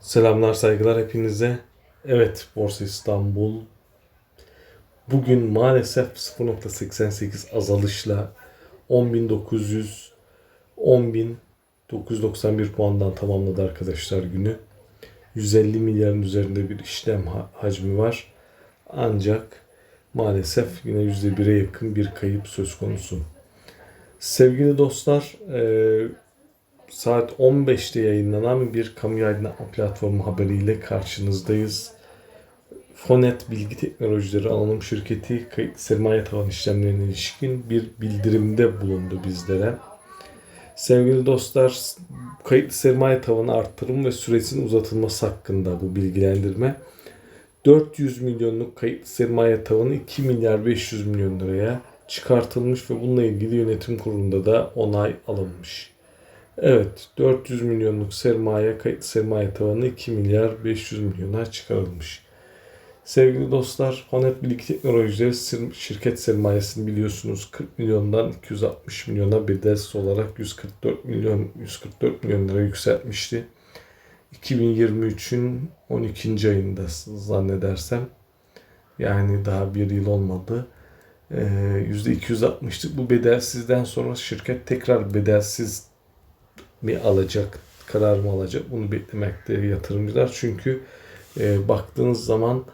Selamlar saygılar hepinize. Evet Borsa İstanbul bugün maalesef 0.88 azalışla 10.900 10.991 puandan tamamladı arkadaşlar günü. 150 milyarın üzerinde bir işlem ha- hacmi var. Ancak maalesef yine %1'e yakın bir kayıp söz konusu. Sevgili dostlar, saat 15'te yayınlanan bir kamu yayınlatma platformu haberiyle karşınızdayız. Fonet Bilgi Teknolojileri Anonim Şirketi sermaye tavan işlemlerine ilişkin bir bildirimde bulundu bizlere. Sevgili dostlar, kayıtlı sermaye tavanı arttırım ve süresinin uzatılması hakkında bu bilgilendirme. 400 milyonluk kayıtlı sermaye tavanı 2 milyar 500 milyon liraya çıkartılmış ve bununla ilgili yönetim kurulunda da onay alınmış. Evet, 400 milyonluk sermaye, kayıt sermaye tavanı 2 milyar 500 milyona çıkarılmış. Sevgili dostlar, Honet Bilgi Teknolojileri şirket sermayesini biliyorsunuz 40 milyondan 260 milyona bedelsiz olarak 144 milyon 144 milyon lira yükseltmişti. 2023'ün 12. ayında zannedersem yani daha bir yıl olmadı. Ee, %260'lık bu bedelsizden sonra şirket tekrar bedelsiz mi alacak, karar mı alacak bunu beklemekte yatırımcılar. Çünkü e, baktığınız zaman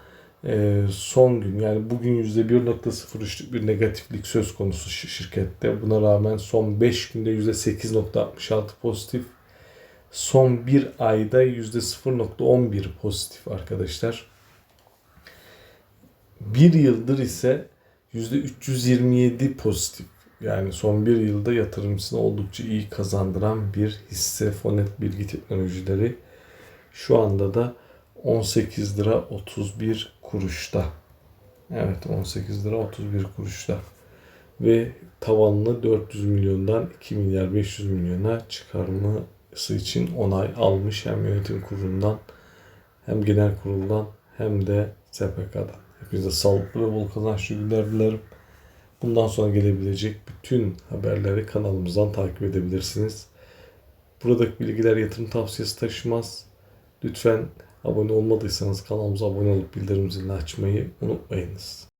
e, son gün yani bugün %1.03'lük bir negatiflik söz konusu şi- şirkette. Buna rağmen son 5 günde %8.66 pozitif. Son bir ayda %0.11 pozitif arkadaşlar. Bir yıldır ise %327 pozitif. Yani son bir yılda yatırımcısına oldukça iyi kazandıran bir hisse Fonet Bilgi Teknolojileri. Şu anda da 18 lira 31 kuruşta. Evet 18 lira 31 kuruşta. Ve tavanını 400 milyondan 2 milyar 500 milyona çıkarması için onay almış hem yönetim kurulundan hem genel kuruldan hem de SPK'dan. Hepinize sağlıklı ve bol kazançlı günler dilerim. Bundan sonra gelebilecek bütün haberleri kanalımızdan takip edebilirsiniz. Buradaki bilgiler yatırım tavsiyesi taşımaz. Lütfen abone olmadıysanız kanalımıza abone olup bildirim zilini açmayı unutmayınız.